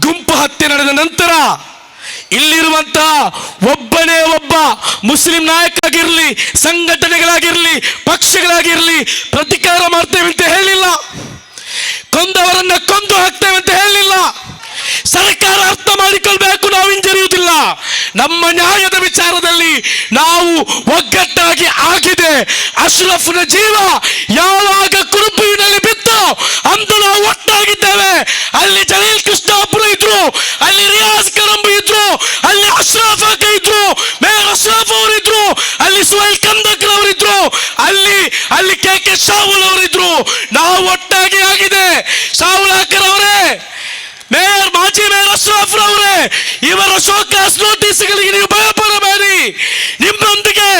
ಗುಂಪು ಹತ್ಯೆ ನಡೆದ ನಂತರ ಇಲ್ಲಿರುವಂತಹ ಒಬ್ಬನೇ ಒಬ್ಬ ಮುಸ್ಲಿಂ ನಾಯಕರಾಗಿರಲಿ, ಸಂಘಟನೆಗಳಾಗಿರಲಿ, ಪಕ್ಷಗಳಾಗಿರಲಿ ಪ್ರತಿಕಾರ ಮಾಡ್ತೇವೆ ಅಂತ ಹೇಳಿಲ್ಲ. ಕೊಂದವರನ್ನ ಕೊಂದು ಹಾಕ್ತೇವೆ ಅಂತ ಹೇಳಿಲ್ಲ. ಸರ್ಕಾರ ಅರ್ಥ ಮಾಡಿಕೊಳ್ಬೇಕು, ನಾವು ಹಿಂಜರಿಯುವುದಿಲ್ಲ. ನಮ್ಮ ನ್ಯಾಯದ ವಿಚಾರದಲ್ಲಿ ನಾವು ಒಗ್ಗಟ್ಟಾಗಿ ಆಗಿದೆ. ಅಶ್ರಫ್ನ ಜೀವ ಯಾವಾಗ ಕುರುಪಿನಲ್ಲಿ ಬಿತ್ತು ಅಂದು ನಾವು ಒಟ್ಟಾಗಿದ್ದೇವೆ. ಅಲ್ಲಿ ಜಲೀಲ್ ಕೃಷ್ಣ ಇದ್ರು, ಅಲ್ಲಿ ರಿಯಾಜ್ ಕರಂಬ ಇದ್ರು, ಅಲ್ಲಿ ಅಶ್ರಫ್ ಅಕ ಇದ್ರು ಮೇಯರ್ ಅಶ್ರಫ್ ಅವರು ಇದ್ರು, ಅಲ್ಲಿ ಸುಹೈಲ್ ಕಂದಕರ್ ಅವರಿದ್ರು ಅಲ್ಲಿ ಅಲ್ಲಿ ಕೆ ಕೆ ಶಾಹುಲ್ ಅವರಿದ್ರು ನಾವು ಒಟ್ಟಾಗಿ ಆಗಿದೆ. ಶಾಹುಲಾಕರ್ ಅವರೇ, ಮೇಯರ್, ಮಾಜಿ ಮೇಯರ್ ಅಶ್ರಫ್ ರವರೇ, ಇವರ ಶೋಕಾಸ್ ನೋಟಿಸ್ಗಳಿಗೆ ನೀವು ಭಯಪಡಬೇಡಿ. ನಿಮ್ಮೊಂದಿಗೆ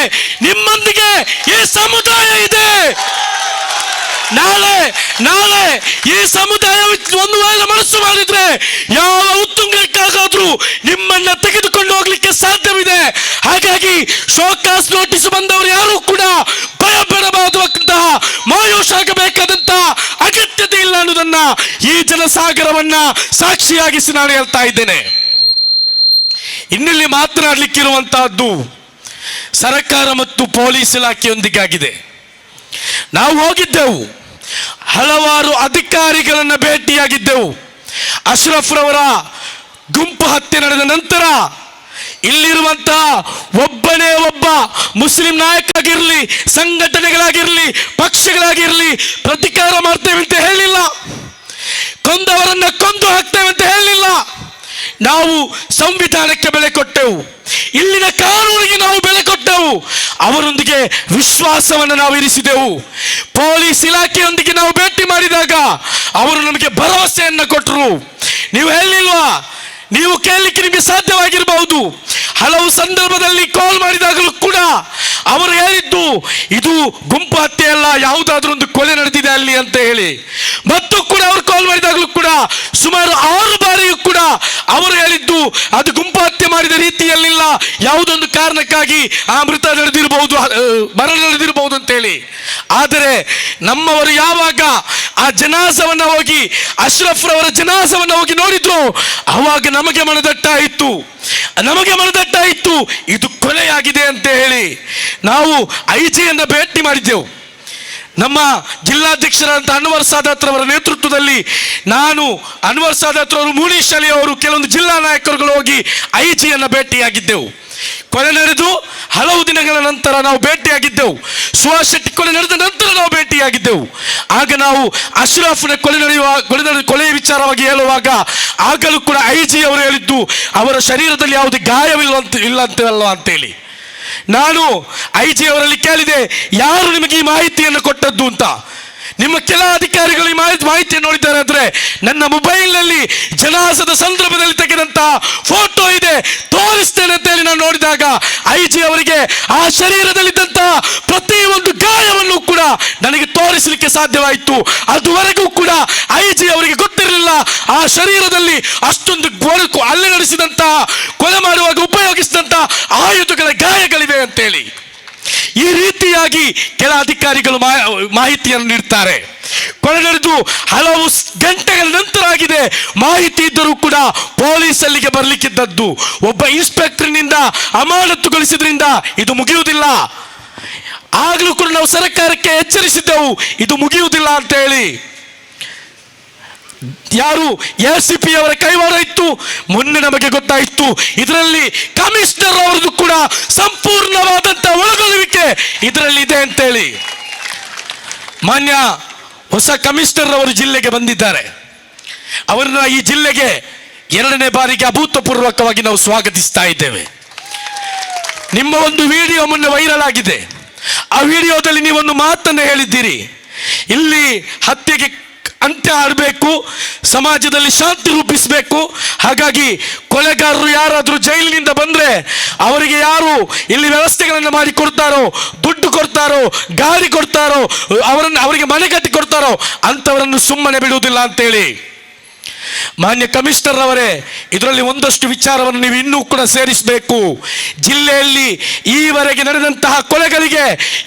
ನಿಮ್ಮೊಂದಿಗೆ ಈ ಸಮುದಾಯ ನಾಳೆ ನಾಳೆ ಈ ಸಮುದಾಯ ಒಂದು ವೇಳೆ ಮನಸ್ಸು ಮಾಡಿದ್ರೆ ಯಾವ ಉತ್ತುಂಗಕ್ಕಾಗಾದ್ರೂ ನಿಮ್ಮನ್ನ ತೆಗೆದುಕೊಂಡು ಹೋಗ್ಲಿಕ್ಕೆ ಸಾಧ್ಯವಿದೆ. ಹಾಗಾಗಿ ಶೋಕಾಸ್ ನೋಟಿಸ್ ಬಂದವರು ಯಾರು ಕೂಡ ಭಯ ಪಡಬಾರದಂತಹ ಮಾಯೂಷ ಆಗಬೇಕಾದಂತಹ ಅಗತ್ಯತೆ ಇಲ್ಲ ಅನ್ನೋದನ್ನ ಈ ಜನಸಾಗರವನ್ನ ಸಾಕ್ಷಿಯಾಗಿಸಿ ನಾನು ಹೇಳ್ತಾ ಇದ್ದೇನೆ. ಇನ್ನಿಲ್ಲಿ ಮಾತನಾಡಲಿಕ್ಕಿರುವಂತಹದ್ದು ಸರ್ಕಾರ ಮತ್ತು ಪೊಲೀಸ್ ಇಲಾಖೆಯೊಂದಿಗಾಗಿದೆ. ನಾವು ಹೋಗಿದ್ದೆವು. ಹಲವಾರು ಅಧಿಕಾರಿಗಳನ್ನು ಭೇಟಿಯಾಗಿದ್ದೆವು. ಅಶ್ರಫ್ ರವರ ಗುಂಪು ಹತ್ಯೆ ನಡೆದ ನಂತರ ಇಲ್ಲಿರುವಂತಹ ಒಬ್ಬನೇ ಒಬ್ಬ ಮುಸ್ಲಿಂ ನಾಯಕ ಆಗಿರಲಿ ಸಂಘಟನೆಗಳಾಗಿರಲಿ, ಪಕ್ಷಗಳಾಗಿರಲಿ ಪ್ರತಿಕಾರ ಮಾಡ್ತೇವೆ ಅಂತ ಹೇಳಿಲ್ಲ. ಕೊಂದವರನ್ನ ಕೊಂದು ಹಾಕ್ತೇವೆ ಅಂತ ಹೇಳಿಲ್ಲ. ನಾವು ಸಂವಿಧಾನಕ್ಕೆ ಬೆಲೆ ಕೊಟ್ಟೆವು. ಇಲ್ಲಿನ ಕಾನೂನಿಗೆ ನಾವು ಬೆಲೆ ಕೊಟ್ಟೆವು. ಅವರೊಂದಿಗೆ ವಿಶ್ವಾಸವನ್ನು ನಾವು ಇರಿಸಿದೆವು. ಪೊಲೀಸ್ ಇಲಾಖೆಯೊಂದಿಗೆ ನಾವು ಭೇಟಿ ಮಾಡಿದಾಗ ಅವರು ನಮಗೆ ಭರವಸೆಯನ್ನು ಕೊಟ್ಟರು. ನೀವು ಹೇಳಿಲ್ವಾ? ನೀವು ಕೇಳಲಿಕ್ಕೆ ನಿಮಗೆ ಸಾಧ್ಯವಾಗಿರಬಹುದು. ಹಲವು ಸಂದರ್ಭದಲ್ಲಿ ಕಾಲ್ ಮಾಡಿದಾಗಲೂ ಕೂಡ ಅವರು ಹೇಳಿದ್ದು, ಇದು ಗುಂಪು ಹತ್ಯೆ ಅಲ್ಲ, ಯಾವುದಾದ್ರೂ ಒಂದು ಕೊಲೆ ನಡೆದಿದೆ ಅಲ್ಲಿ ಅಂತ ಹೇಳಿ. ಮತ್ತು ಕೂಡ ಅವರು ಕಾಲ್ ಮಾಡಿದಾಗಲೂ ಕೂಡ ಸುಮಾರು ಆರು ಬಾರಿಯೂ ಕೂಡ ಅವರು ಹೇಳಿದ್ದು ಅದು ಗುಂಪು ಹತ್ಯೆ ಮಾಡಿದ ರೀತಿಯಲ್ಲಿಲ್ಲ. ಯಾವುದೊಂದು ಕಾರಣಕ್ಕಾಗಿ ಆ ಮೃತ ನಡೆದಿರಬಹುದು ಮರ ನಡೆದಿರಬಹುದು ಅಂತ ಹೇಳಿ ಆದರೆ ನಮ್ಮವರು ಯಾವಾಗ ಆ ಜನಾಸವನ್ನ ಹೋಗಿ ಅಶ್ರಫ್ ರವರ ಜನಾಸವನ್ನ ಹೋಗಿ ನೋಡಿದ್ರು, ಅವಾಗ ನಮಗೆ ಮನದಟ್ಟಾಯಿತು. ನಮಗೆ ಮನದಟ್ಟಾಯಿತು, ಇದು ಕೊಲೆಯಾಗಿದೆ ಅಂತ ಹೇಳಿ ನಾವು ಐಜಿಯನ್ನು ಭೇಟಿ ಮಾಡಿದ್ದೆವು. ನಮ್ಮ ಜಿಲ್ಲಾಧ್ಯಕ್ಷರಾದಂಥ ಅನ್ವರ್ ಸಾದಾತ್ ಅವರ ನೇತೃತ್ವದಲ್ಲಿ ನಾನು ಅನ್ವರ್ ಸಾದಾತ್ ಅವರು ಮೂನೀಶ್ ಅಲಿ ಅವರು ಕೆಲವೊಂದು ಜಿಲ್ಲಾ ನಾಯಕರುಗಳು ಹೋಗಿ ಐ ಜಿಯನ್ನು ಭೇಟಿಯಾಗಿದ್ದೆವು. ಕೊಲೆ ನಡೆದು ಹಲವು ದಿನಗಳ ನಂತರ ನಾವು ಭೇಟಿಯಾಗಿದ್ದೆವು. ಸುಹಾಸ್ ಶೆಟ್ಟಿ ಕೊಲೆ ನಡೆದ ನಂತರ ನಾವು ಭೇಟಿಯಾಗಿದ್ದೆವು. ಆಗ ನಾವು ಅಶ್ರಫ್ನ ಕೊಲೆ ನಡೆಯುವ ಕೊಲೆ ಕೊಲೆಯ ವಿಚಾರವಾಗಿ ಹೇಳುವಾಗ ಆಗಲೂ ಕೂಡ ಐ ಜಿ ಅವರು ಹೇಳಿದ್ದು, ಅವರ ಶರೀರದಲ್ಲಿ ಯಾವುದೇ ಗಾಯವಿಲ್ಲ ಅಂತ ಇಲ್ಲ ಅಂತೇಳಿ. ನಾನು ಐ ಜಿ ಅವರಲ್ಲಿ ಕೇಳಿದೆ, ಯಾರು ನಿಮಗೆ ಈ ಮಾಹಿತಿಯನ್ನು ಕೊಟ್ಟದ್ದು ಅಂತ. ನಿಮ್ಮ ಕೆಲ ಅಧಿಕಾರಿಗಳು ಈ ಮಾಹಿತಿ ಮಾಹಿತಿಯನ್ನು ನೋಡಿದ್ದಾರೆ ಆದರೆ ನನ್ನ ಮೊಬೈಲ್ನಲ್ಲಿ ಜನಾಸದ ಸಂದರ್ಭದಲ್ಲಿ ತೆಗೆದಂತಹ ಫೋಟೋ ಇದೆ. ತೋರಿಸ್ತೇನೆ ಅಂತ ಹೇಳಿ ನಾನು ನೋಡಿದಾಗ ಐ ಜಿ ಅವರಿಗೆ ಆ ಶರೀರದಲ್ಲಿದ್ದಂತಹ ಪ್ರತಿ ಒಂದು ಗಾಯವನ್ನು ಕೂಡ ನನಗೆ ತೋರಿಸಲಿಕ್ಕೆ ಸಾಧ್ಯವಾಯಿತು. ಅದುವರೆಗೂ ಕೂಡ ಐ ಜಿ ಅವರಿಗೆ ಗೊತ್ತಿರಲಿಲ್ಲ. ಆ ಶರೀರದಲ್ಲಿ ಅಷ್ಟೊಂದು ಗೊರಕು ಅಲ್ಲೆ ನಡೆಸಿದಂತಹ ಕೊಲೆ ಮಾಡುವಾಗ ಉಪಯೋಗಿಸಿದಂತಹ ಅಂತೇಳಿ ಈ ರೀತಿಯಾಗಿ ಕೆಲ ಅಧಿಕಾರಿಗಳು ಮಾಹಿತಿಯನ್ನು ನೀಡ್ತಾರೆ. ಕೊಲೆ ನಡೆದು ಹಲವು ಗಂಟೆಗಳ ನಂತರ ಆಗಿದೆ. ಮಾಹಿತಿ ಇದ್ದರೂ ಕೂಡ ಪೊಲೀಸ್ ಅಲ್ಲಿಗೆ ಬರಲಿಕ್ಕಿದ್ದದ್ದು. ಒಬ್ಬ ಇನ್ಸ್ಪೆಕ್ಟರ್ನಿಂದ ಅಮಾನತುಗೊಳಿಸಿದ್ರಿಂದ ಇದು ಮುಗಿಯುವುದಿಲ್ಲ. ಆಗಲೂ ಕೂಡ ನಾವು ಸರ್ಕಾರಕ್ಕೆ ಎಚ್ಚರಿಸಿದ್ದೆವು, ಇದು ಮುಗಿಯುವುದಿಲ್ಲ ಅಂತ ಹೇಳಿ. ಯಾರು ಎಸ್ ಪಿ ಅವರ ಕೈವಾಡ ಇತ್ತು? ಮೊನ್ನೆ ನಮಗೆ ಗೊತ್ತಾಯಿತು. ಇದರಲ್ಲಿ ಕಮಿಷನರ್ ಅವರದ್ದು ಕೂಡ ಇದರಲ್ಲಿ ಇದೆ ಅಂತೇಳಿ ಮಾನ್ಯ ಹೊಸ ಕಮಿಷನರ್ ಅವರು ಜಿಲ್ಲೆಗೆ ಬಂದಿದ್ದಾರೆ. ಅವರನ್ನ ಈ ಜಿಲ್ಲೆಗೆ ಎರಡನೇ ಬಾರಿಗೆ ಅಭೂತಪೂರ್ವಕವಾಗಿ ನಾವು ಸ್ವಾಗತಿಸ್ತಾ ಇದ್ದೇವೆ. ನಿಮ್ಮ ಒಂದು ವಿಡಿಯೋ ಮೊನ್ನೆ ವೈರಲ್ ಆಗಿದೆ. ಆ ವಿಡಿಯೋದಲ್ಲಿ ನೀವೊಂದು ಮಾತನ್ನು ಹೇಳಿದ್ದೀರಿ. ಇಲ್ಲಿ ಹತ್ಯೆಗೆ ಅಂತ್ಯ ಆಡಬೇಕು, ಸಮಾಜದಲ್ಲಿ ಶಾಂತಿ ರೂಪಿಸಬೇಕು. ಹಾಗಾಗಿ ಕೊಲೆಗಾರರು ಯಾರಾದರೂ ಜೈಲಿನಿಂದ ಬಂದರೆ ಅವರಿಗೆ ಯಾರು ಇಲ್ಲಿ ವ್ಯವಸ್ಥೆಗಳನ್ನು ಮಾಡಿ ಕೊಡ್ತಾರೋ, ದುಡ್ಡು ಕೊಡ್ತಾರೋ, ಗಾಡಿ ಕೊಡ್ತಾರೋ, ಅವರನ್ನು, ಅವರಿಗೆ ಮನೆ ಕಟ್ಟಿ ಕೊಡ್ತಾರೋ, ಅಂಥವರನ್ನು ಸುಮ್ಮನೆ ಬಿಡುವುದಿಲ್ಲ ಅಂತೇಳಿ. ಮಾನ್ಯ ಕಮಿಷನರ್ ಅವರೇ ಇದರಲ್ಲಿ ಒಂದಷ್ಟು ವಿಚಾರವನ್ನು ನೀವು ಇನ್ನೂ ಕೂಡ ಸೇರಿಸಬೇಕು. ಜಿಲ್ಲೆಯಲ್ಲಿ ಈವರೆಗೆ ನಡೆದಂತಹ ಕೊಲೆಗಳಿಗೆ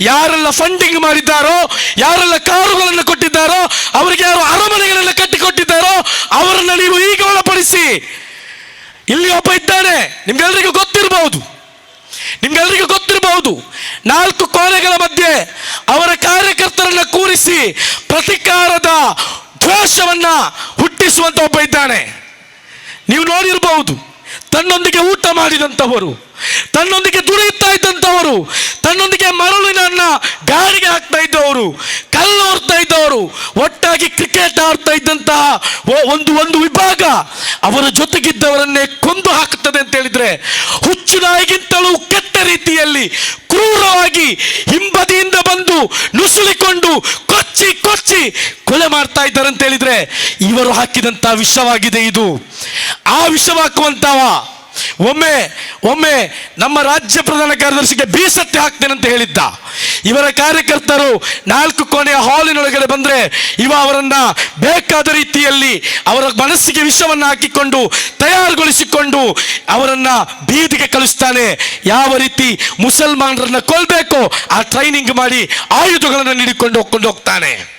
ಯಾರೆಲ್ಲ ಫಂಡಿಂಗ್ ಮಾಡಿದ್ದಾರೋ, ಯಾರೆಲ್ಲ ಕಾರುಗಳನ್ನು ಕೊಟ್ಟಿದ್ದಾರೋ, ಅವರಿಗೆ ಯಾರು ಅರಮನೆಗಳನ್ನು ಕಟ್ಟಿಕೊಟ್ಟಿದ್ದಾರೋ, ಅವರನ್ನು ನೀವು ಈಗ ಒಳಪಡಿಸಿ. ಇಲ್ಲಿ ಒಬ್ಬ ಇದ್ದಾನೆ, ನಿಮ್ಗೆಲ್ರಿಗೂ ಗೊತ್ತಿರಬಹುದು ನಿಮ್ಗೆಲ್ರಿಗೂ ಗೊತ್ತಿರಬಹುದು ನಾಲ್ಕು ಕೊಲೆಗಳ ಮಧ್ಯೆ ಅವರ ಕಾರ್ಯಕರ್ತರನ್ನ ಕೂರಿಸಿ ಪ್ರತಿಕಾರದ ದ್ವೇಷವನ್ನ ಹುಟ್ಟಿಸುವಂತ ಒಬ್ಬ ಇದ್ದಾನೆ. ನೀವು ನೋಡಿರಬಹುದು ತನ್ನೊಂದಿಗೆ ಊಟ ಮಾಡಿದಂಥವರು ತನ್ನೊಂದಿಗೆ ದುಡಿಯುತ್ತಾ ಇದ್ದಂಥವರು ತನ್ನೊಂದಿಗೆ ಮರಳಿನನ್ನ ಗಾಳಿಗೆ ಹಾಕ್ತಾ ಇದ್ದವರು, ಕಲ್ಲು ಹೊರ್ತಾ ಇದ್ದವರು, ಒಟ್ಟಾಗಿ ಕ್ರಿಕೆಟ್ ಆಡ್ತಾ ಇದ್ದಂತಹ ಒಂದು ಒಂದು ವಿಭಾಗ ಅವರ ಜೊತೆಗಿದ್ದವರನ್ನೇ ಕೊಂದು ಹಾಕುತ್ತದೆ ಅಂತ ಹೇಳಿದ್ರೆ, ಹುಚ್ಚು ನಾಯಿಗಿಂತಲೂ ಕೆಟ್ಟ ರೀತಿಯಲ್ಲಿ ಕ್ರೂರವಾಗಿ ಹಿಂಬದಿಯಿಂದ ಬಂದು ನುಸುಳಿಕೊಂಡು ಕೊಚ್ಚಿ ಕೊಚ್ಚಿ ಕೊಲೆ ಮಾಡ್ತಾ ಇದ್ದಾರೆ ಅಂತ ಹೇಳಿದ್ರೆ, ಇವರು ಹಾಕಿದಂತಹ ವಿಷವಾಗಿದೆ ಇದು. ಆ ವಿಷವ ಹಾಕುವಂತವ ಒಮ್ಮೆ ಒಮ್ಮೆ ನಮ್ಮ ರಾಜ್ಯ ಪ್ರಧಾನ ಕಾರ್ಯದರ್ಶಿಗೆ ಬೀಸತ್ತೆ ಹಾಕ್ತೇನೆ ಅಂತ ಹೇಳಿದ್ದ. ಇವರ ಕಾರ್ಯಕರ್ತರು ನಾಲ್ಕು ಕೋಣೆಯ ಹಾಲಿನೊಳಗಡೆ ಬಂದ್ರೆ ಇವ ಅವರನ್ನ ಬೇಕಾದ ರೀತಿಯಲ್ಲಿ ಅವರ ಮನಸ್ಸಿಗೆ ವಿಷವನ್ನು ಹಾಕಿಕೊಂಡು ತಯಾರುಗೊಳಿಸಿಕೊಂಡು ಅವರನ್ನ ಬೀದಿಗೆ ಕಳಿಸ್ತಾನೆ ಯಾವ ರೀತಿ ಮುಸಲ್ಮಾನರನ್ನ ಕೊಲ್ಬೇಕೋ? ಆ ಟ್ರೈನಿಂಗ್ ಮಾಡಿ ಆಯುಧಗಳನ್ನು ನೀಡಿಕೊಂಡು ಹೋಗ್ಕೊಂಡು ಹೋಗ್ತಾನೆ.